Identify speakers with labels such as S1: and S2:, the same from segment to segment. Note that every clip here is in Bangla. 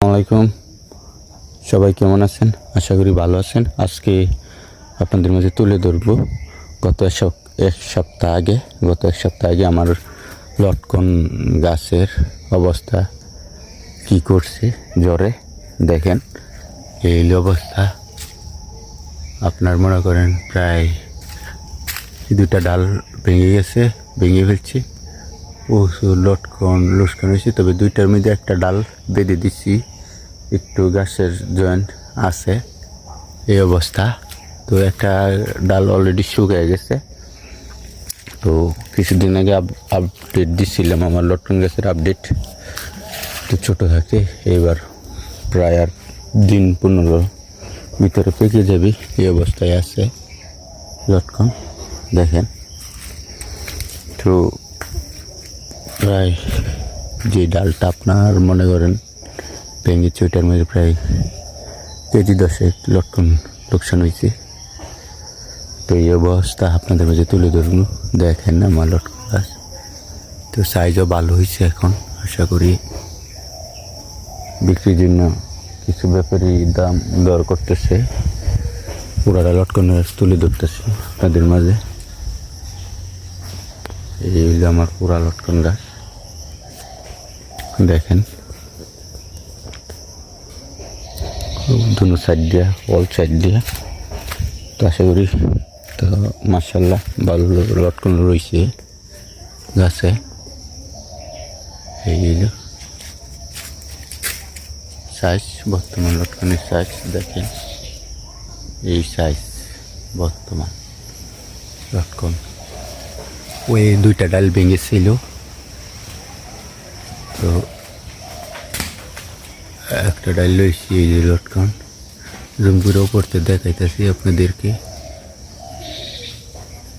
S1: আসসালামাইকুম সবাই কেমন আছেন? আশা করি ভালো আছেন। আজকে আপনাদের মাঝে তুলে ধরবো। গত এক সপ্তাহ আগে, গত এক সপ্তাহ আগে আমার লটকন গাছের অবস্থা, কি করছে, জ্বরে, দেখেন, এই অবস্থা। আপনার মনে করেন প্রায় দুটা ডাল ভেঙে গেছে, ভেঙে ফেলছি। ও লটকন লটকন হয়েছে তবে দুইটার মধ্যে একটা ডাল বেঁধে দিচ্ছি একটু গাছের জয়েন্ট আছে এই অবস্থা। তো একটা ডাল অলরেডি শুকিয়ে গেছে। তো কিছুদিন আগে আপডেট দিচ্ছিলাম আমার লটকন গাছের আপডেট তো ছোটো থাকে এবার প্রায় আর দিন পনেরো ভিতরে পেকে যাবে, এই অবস্থায় আছে লটকন। দেখেন। তো প্রায় যে ডালটা আপনার মনে করেন ভেঙেছে ওইটার মধ্যে প্রায় কেজি দশেক লটকন লোকসান হয়েছে। তো এই অবস্থা আপনাদের মাঝে তুলে ধরুন দেখেন না আমার লটকন গাছ। তো সাইজও ভালো হয়েছে এখন, আশা করি বিক্রির জন্য কিছু ব্যাপারী দাম দর করতেছে। পুরাটা লটকনের তুলে ধরতেছে আপনাদের মাঝে। এই হইল আমার পুরা লটকন গাছ। দেখেন। দুনো সাইড দিয়া অল সাইড দিয়া। তো আশা করি, তো মার্শাল্লাহ ভালো লটকন রয়েছে গাছে। এই হইল সাইজ বর্তমান লটকনের সাইজ দেখেন। এই সাইজ বর্তমান লটকন। ওই দুইটা ডাল ভেঙেছিল। তো একটা ডাল লইছি, এই যে লটকন। জম্বুর ওপরতে দেখাইতেছি আপনাদেরকে।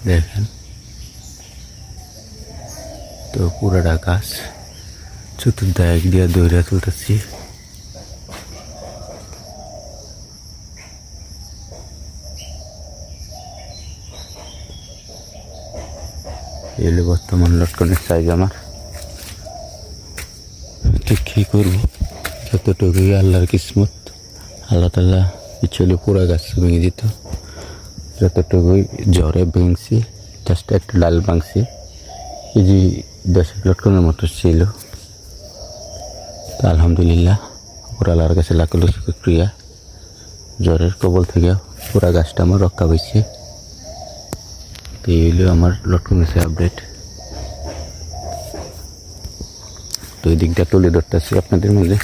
S1: দেখেন। তো পুরাটা গাছ চতুর্দায়ক দিয়ে দৌড়ে তুলতেছি এলে বর্তমান লটকনের সাইজ আমার। ঠিক কী করব? যতটুকুই আল্লাহর কিসমত, আল্লাহ তাল্লাহ কিছু হলে পুরা গাছ ভেঙে দিত। যতটুকুই জ্বরে ভেঙছি জাস্ট একটা ডাল ভাঙছি। কেজি দশেক লটকনের মতো ছিল। তো আলহামদুলিল্লাহ পুরা আল্লাহর কাছে লাখ লাখ শুক্রিয়া। জ্বরের কবল থেকে পুরা গাছটা আমার রক্ষা পেয়েছে তো এই হলো আমার লটকন গাছের আপডেট তো এই দিকটা তুলে ধরতেছি আপনাদের মধ্যে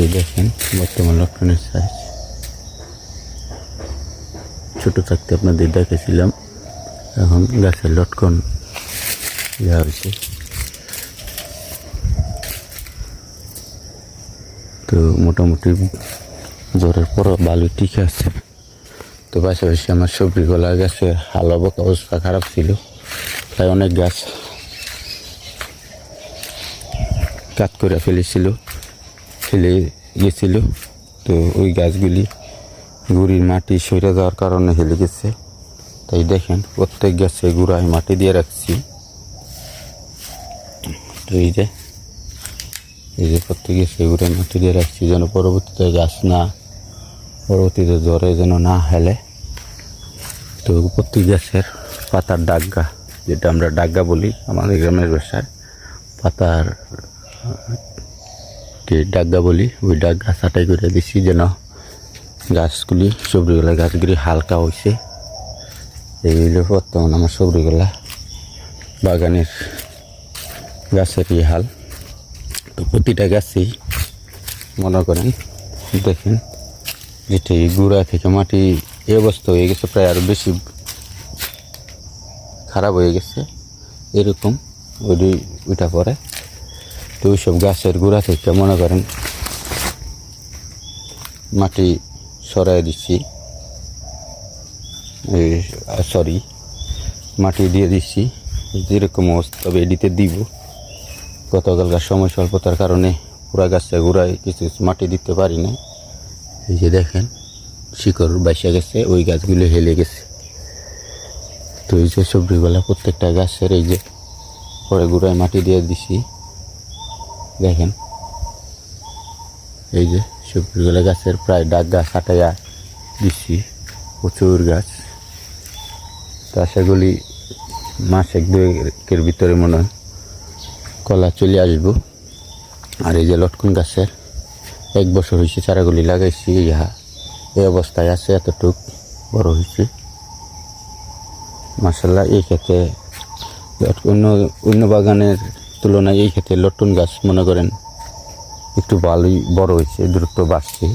S1: এই দেখেন, বর্তমান লটকনের সাইজ ছোট থাকতে আপনাদের দেখেছিলাম এখন গাছের লটকন ইয়া হয়েছে। তো মোটামুটি জ্বরের পর ভালো ঠিক আছে। তো পাশাপাশি আমার সবজি গলা গাছে হাল অব- অবস্থা খারাপ ছিল। তাই অনেক গাছ কাট করে ফেলেছিল, ফেলে গেছিল। তো ওই গাছগুলি গুড়ির মাটি সরে যাওয়ার কারণে হেলে গেছে। তাই দেখেন, প্রত্যেক গাছে গুড়ায় মাটি দিয়ে রাখছি। তো এই যে এই যে প্রত্যেক গাছে গুড়ায় মাটি দিয়ে রাখছি যেন পরবর্তীতে গাছ না, পরবর্তীতে জ্বরে যেন না হেলে। তো প্রত্যেক গাছের পাতার ডাগা, যেটা আমরা ডাগা বলি আমাদের গ্রামের ভাষায় পাতার, কে ডাগা বলি, ওই ডাগা ছাটাই করে দিছি যেন গাছগুলি, সবজিগুলা গাছগুলি হালকা হয়েছে এই হইল বর্তমান আমার সবজিগুলা বাগানের গাছের এই হাল। তো প্রতিটা গাছেই মনে করেন, দেখেন, যেটা এই গুঁড়া থেকে মাটি এই অবস্থা হয়ে গেছে, প্রায় আরও বেশি খারাপ হয়ে গেছে। এরকম ওই ওইটা পরে তো ওইসব গাছের গুঁড়া থেকে মনে করেন মাটি সরাই দিচ্ছি। সরি মাটি দিয়ে দিচ্ছি। যেরকম অবস্থা, তবে এডিতে দিব। গতকালকার সময় স্বল্পতার কারণে পুরা গাছের গোড়ায় কিছু মাটি দিতে পারি না এই যে দেখেন শিকড় বাইসা গেছে, ওই গাছগুলো হেলে গেছে। তো এই যে সবজিগুলা প্রত্যেকটা গাছের এই যে পরে গুঁড়ায় মাটি দিয়ে দিছি। দেখেন, এই যে সবজিগুলো গাছের প্রায় ডাক গাছ হাঁটাইয়া দিচ্ছি প্রচুর গাছ। তো আশা করি মাস এক, দুয়েকের ভিতরে মনে হয় কলা চলে আসব। আর এই যে লটকন গাছের এক বছর হয়েছে চারাগুলি লাগাইছি, ইহা এই অবস্থায় আছে, এতটুক বড় হয়েছে। মাসাল্লাহ এই ক্ষেত্রে অন্য অন্য বাগানের তুলনায় এই ক্ষেত্রে লটকন গাছ, মনে করেন, একটু ভালোই বড় হয়েছে, দ্রুত বাড়ছে।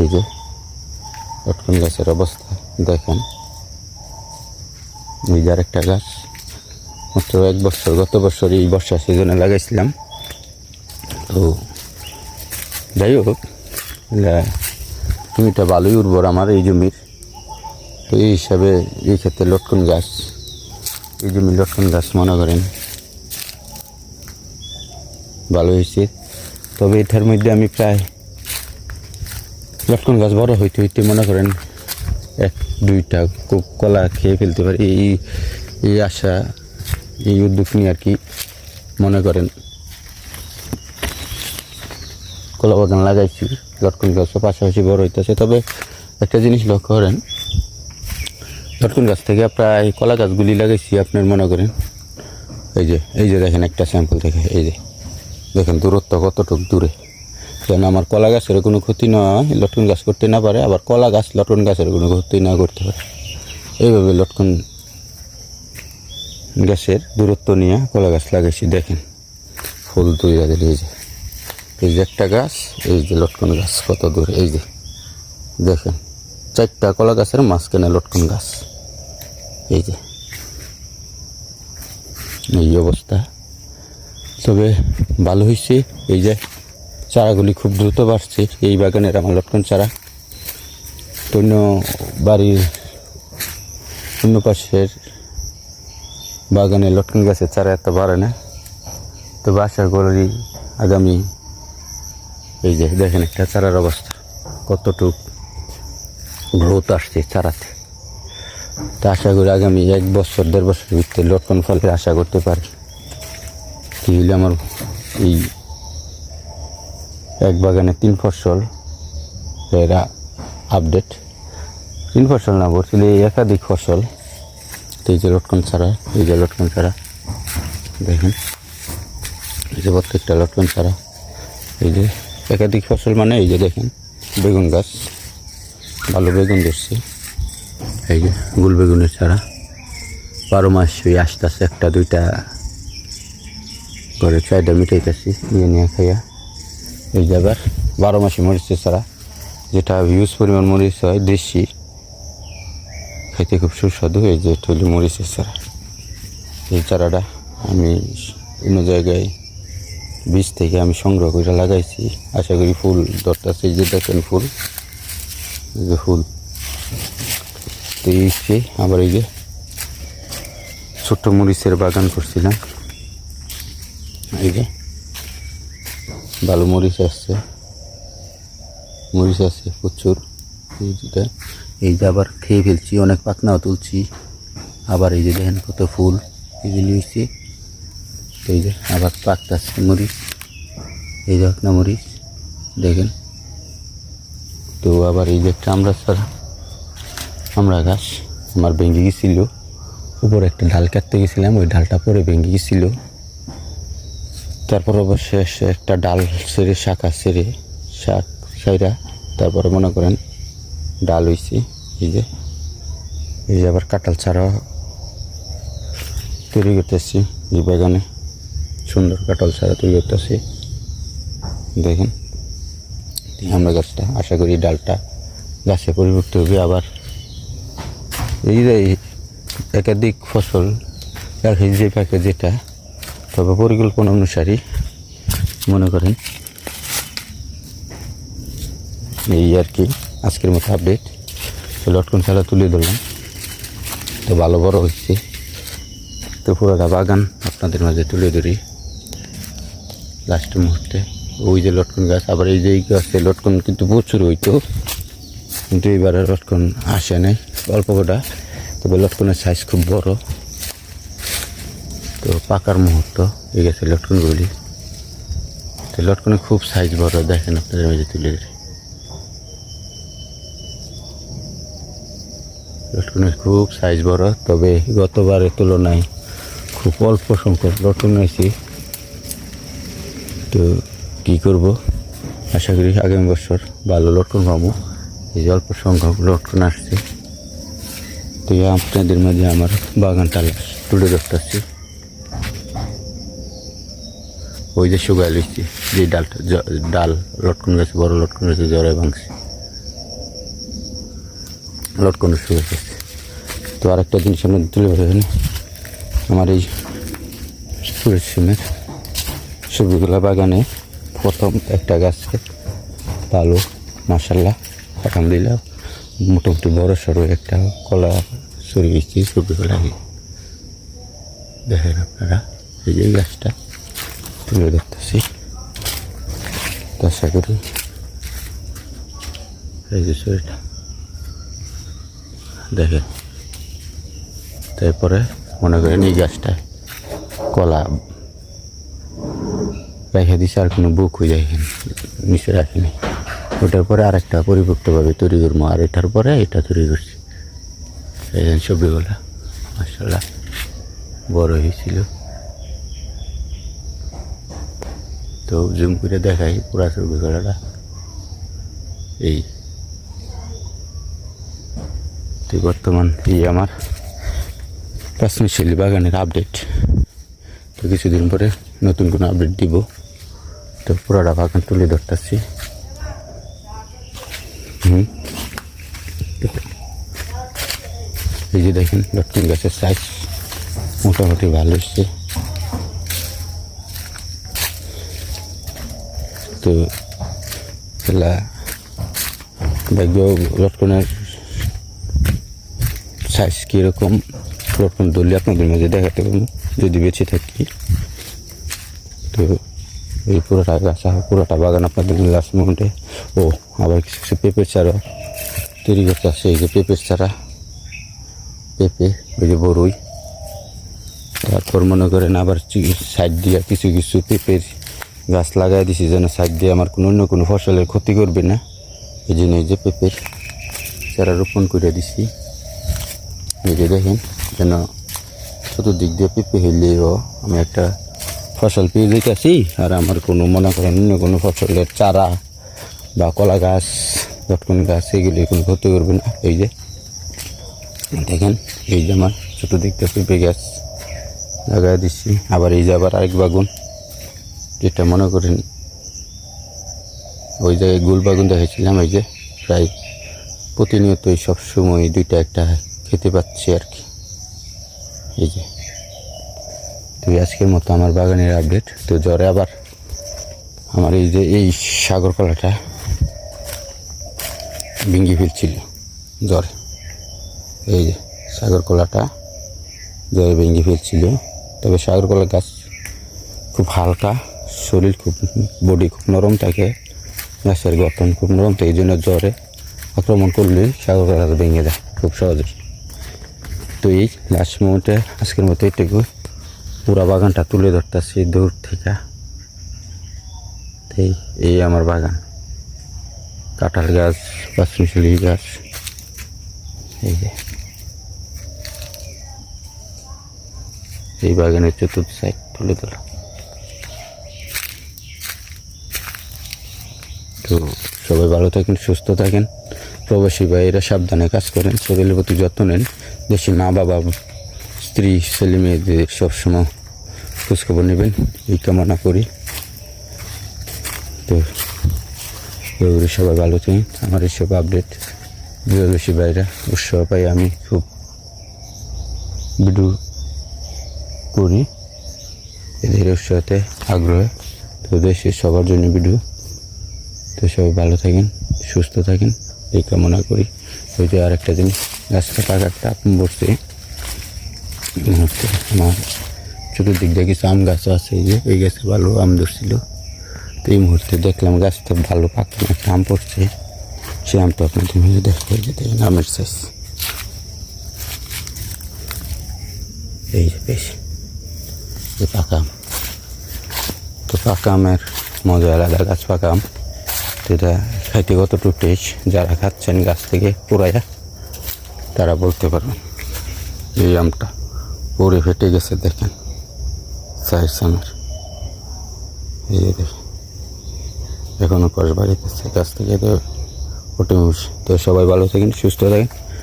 S1: এই যে লটকন গাছের অবস্থা, দেখেন। এই যে আরেকটা গাছ, মাত্র এক বছর, গত বছর এই বর্ষা সিজনে লাগাইছিলাম। তো, যাই হোক জমিটা ভালোই উর্বর আমার এই জমির তো এই হিসাবে এই ক্ষেত্রে লটকন গাছ, এই জমি লটকন গাছ মনে করেন। ভালো হয়েছে। তবে এটার মধ্যে আমি প্রায় লটকন গাছ বড় হইতে হইতে মনে করেন এক, দুইটা কলা খেয়ে ফেলতে পারি। এই এই আশা, এই উদ্যোগ নিয়ে আর কি মনে করেন। কলা বাগান লাগাইছি লটকন গাছও পাশাপাশি বড় হইতেছে। তবে একটা জিনিস লক্ষ্য করেন লটকন গাছ থেকে প্রায় কলা গাছগুলি লাগাইছি আপনার মনে করেন, এই যে এই যে দেখেন একটা স্যাম্পল থেকে এই যে, দেখেন দূরত্ব কতটুকু দূরে। যেন আমার কলা গাছের কোনো ক্ষতি না হয়, লটকন গাছ করতে না পারে, আবার কলা গাছ লটকন গাছের কোনো ক্ষতি না করতে পারে। এইভাবে লটকন গাছের দূরত্ব নিয়ে কলা গাছ লাগাইছি, দেখেন। ফুল গাছের এই যে। এই যে একটা গাছ, এই যে লটকন গাছ, কত দূর, এই যে, দেখেন, চারটা কলা গাছের মাঝখানে লটকন গাছ, এই যে, এই অবস্থা। তবে ভালো হয়েছে, এই যে চারাগুলি খুব দ্রুত বাড়ছে, এই বাগানের আমার লটকন চারা। অন্য বাড়ির অন্য পাশের বাগানে লটকন গাছের চারা এত বাড়ে না। তবে আশা করি আগামী এই যে দেখেন একটা চারার অবস্থা। কতটুক গ্রোথ আসছে চারাতে। তা আশা করি আগামী এক বছর, দেড় বছরের ভিতরে লটকন ফলের আশা করতে পারি কি হলে আমার এই এক বাগানে তিন ফসল এরা আপডেট। তিন ফসল না বলছিল এই একাধিক ফসল। এই যে লটকন ছাড়া এই যে লটকন ছাড়া দেখেন। এই যে প্রত্যেকটা লটকন ছাড়া এই যে একাধিক ফসল মানে এই যে দেখেন, বেগুন গাছ, ভালো বেগুন ধরছে। এই যে গুল বেগুনের চারা। বারো মাস ওই আসতেছে, একটা, দুইটা করে চাহিদা মিটাইতেছি, নিয়ে নিয়ে খাইয়া। এই যে আবার বারো মাসে মরিচের চারা, যেটা হিউজ পরিমাণ মরিচ হয়, দেশি। খাইতে খুব সুস্বাদু, এই যে এটা মরিচের চারা। এই চারাটা আমি অন্য জায়গায় বীজ থেকে আমি সংগ্রহ করে লাগাইছি। আশা করি ফুল এই যে দেখেন ফুল। যে ফুল। তো এই হচ্ছে আবার এই যে ছোট্ট মরিচের বাগান করছিলাম। এই যে ভালো মরিচ আসছে। মরিচ আসছে প্রচুর। এই যেটা এই যে আবার খেয়ে ফেলছি, অনেক পাকনাও তুলছি। আবার এই যে দেখেন কত ফুল। এগুলি হয়েছে এই যে, আবার পাকতাছে মরিচ এই যে না মরিচ দেখেন। তো আবার এই যে একটা আমরা ছাড়া আমরা গাছ আমার ভেঙে গেছিল। উপরে একটা ডাল কাটতে গেছিলাম, ওই ডালটা পরে ভেঙে গেছিল। তারপর অবশ্যই এসে একটা ডাল সেরে শাখা সেরে শাক সাইরা তারপরে মনে করেন ডাল হয়েছে এই যে এই যে আবার কাঁঠাল ছাড়া তৈরি করতেছি এই বাগানে। সুন্দর কাঁঠাল ছাড়া তৈরি করতেছি। দেখেন আমরা গাছটা, আশা করি ডালটা গাছে পরিবর্তন হবে আবার। এই যে একাধিক ফসল রাখে যে পাকে যেটা, তবে পরিকল্পনা অনুসারী মনে করেন এই আর কি, আজকের মতো আপডেট লটকন ছাড়া তুলে ধরলাম। তো ভালো বড় হচ্ছে তো পুরোটা বাগান আপনাদের মাঝে তুলে ধরি। লাস্ট মুহূর্তে। ওই যে লটকন গাছ, আবার এই যে এই গাছে লটকন কিন্তু প্রচুর হইতো। কিন্তু আর লটকন আসে নাই, অল্প কটা। তবে লটকনের সাইজ খুব বড়। তো পাকার মুহূর্ত, এই গেছে লটকনগুলি তো লটকনে খুব সাইজ বড়, দেখেন আপনাদের মাঝে তুলে। লটকনের খুব সাইজ বড়, তবে গতবারের তুলনায় খুব অল্প সংখ্যক লটকন হয়েছি। তো কী করব? আশা করি আগামী বছর ভালো লটকন পাবো। এই অল্প সংখ্যক লটকন আসছে। তো আপনাদের মাঝে আমার বাগানটা তুলে ধরতে ধরতেছি ওই যে শুকাই লইছি, যে ডালটা ডাল লটকন গাছে, বড় লটকন গাছে জ্বরে ভাঙছে। লটকন শুয়ে গেছে। তো আরেকটা জিনিস আপনাদের তুলে ধরেন আমার এই সুরেশ সিমের সবজিগুলা বাগানে প্রথম একটা গাছে ভালো মাসাল্লাহ আলহামদুলিল্লাহ, মোটামুটি বড় সড়ো একটা কলা সরিয়েছি সবজিগুলা দেখেন আপনারা, এই যে গাছটা তুলে তো আশা করি এই যে শরীরটা দেখেন, তারপরে মনে করেন এই গাছটা কলা রেখে দিছে আর কোনো বুক হয়ে যায় নিচে রাখিনি ওটার পরে আরেকটা পরিপক্তভাবে তৈরি করব, আর এটার পরে এটা তৈরি করছি। এই যে সবজিগুলা বড় হয়েছিল। তো জুম করে দেখাই পুরা সবজিগুলাটা এই। তো বর্তমান এই আমার কাশ্মীর বাগানের আপডেট। তো কিছুদিন পরে নতুন কোনো আপডেট দিব। তো পুরোটা বাগান তুলে ধরতেছি। হুম। এই যে দেখেন লটকিন গাছের সাইজ মোটামুটি ভালো এসছে তো লটকনের সাইজ কীরকম? লটকন দলি আপনাদের মাঝে দেখাতে পারব, যদি বেঁচে থাকি। তো এই পুরোটা গাছ, পুরোটা বাগান আপনাদের লাস্ট মোমেন্টে ও, আবার কিছু কিছু পেঁপের চারা। তৈরি করতে আসছে এই যে পেঁপের চারা। পেঁপে, ওই যে বড়ই। তারপর মনে করেন আবার সাইড দিয়ে কিছু কিছু পেঁপের গাছ লাগাই দিছি, যেন সাইড দিয়ে আমার কোনো অন্য কোনো ফসলের ক্ষতি করবে না। এই জন্য এই যে পেঁপের চারা রোপণ করে দিছি। এই যে দেখেন, যেন চতুর্দিক দিয়ে পেঁপে হইলেও আমি একটা ফসল পেয়ে যেতেছি আর আমার কোনো, মনে করেন, অন্য কোনো ফসলের চারা বা কলা গাছ লটকন গাছ, এগুলি কোনো ক্ষতি করবে না। এই যে, দেখেন, এই যে আমার ছোটো দিয়ে পেঁপে গাছ লাগাই দিচ্ছি। আবার এই যে আবার আরেক বাগুন, যেটা মনে করেন, ওই জায়গায় গুল বাগুন দেখেছিলাম, এই যে প্রায় প্রতিনিয়তই সবসময় দুইটা একটা খেতে পাচ্ছি আর কি। এই যে তো আজকের মতো আমার বাগানের আপডেট তো জ্বরে আবার আমার এই যে, এই সাগর কলাটা ভেঙে ফেলছিল, জ্বরে। এই যে, সাগর কলাটা জ্বরে ভেঙে ফেলছিল। তবে সাগর কলা গাছ খুব হালকা, শরীর খুব বডি খুব নরম থাকে, গাছের গঠন খুব নরম থাকে এই জন্য জ্বরে আক্রমণ করলে সাগর কলা ভেঙে যায় খুব সহজে তো এই লাস্ট মোমেন্টে আজকের মতো এইটুকু পুরা বাগানটা তুলে ধরতেছি দূর থেকে। এই আমার বাগান। কাঁঠাল গাছ, পাঁচমিশালি গাছ। এই যে। এই বাগানের চতুর্থ সাইড তুলে তোলা তো সবাই ভালো থাকেন, সুস্থ থাকেন। প্রবাসী ভাইয়েরা সাবধানে কাজ করেন, শরীরের প্রতি যত্ন নেন। দেশি মা বাবা স্ত্রী, ছেলে মেয়েদের সবসময় খোঁজখবর নেবেন, এই কামনা করি। তো সবাই ভালো থাকেন। আমার এইসব আপডেট বিরলসী ভাইরা উৎসাহ পাই আমি খুব ভিডিও করি। এদের উৎসাহতে, আগ্রহে। তো দেশের সবার জন্য ভিডিও। তো সবাই ভালো থাকেন, সুস্থ থাকেন, এই কামনা করি। ওই যে আর একটা জিনিস গাছটা পাকা একটা আপন মুহূর্তে আমার চতুর্দিক কিছু আম গাছও আছে যে, এই গাছে ভালো আম ধরছিল। তো এই মুহূর্তে দেখলাম গাছটা ভালো পাকা একটা আম পড়ছে। সে আমটা আপনাদের দেখা হয়ে যেতে আমের সাইজ এই যে, বেশ যে পাকা আম। তো পাকা আমের মজা আলাদা, গাছ পাকা আম। তো এটা খাইতে কতটুকু টেস্ট যারা খাচ্ছেন গাছ থেকে পুরাইয়া, তারা বলতে পারবেন এই আমটা। পরে ফেটে গেছে, দেখেন। সাইজ সামের। এই যে দেখেন। এখনও কষ বাড়িতেছে। গাছ থেকে তো ওটে তো সবাই ভালো থাকেন, সুস্থ থাকেন।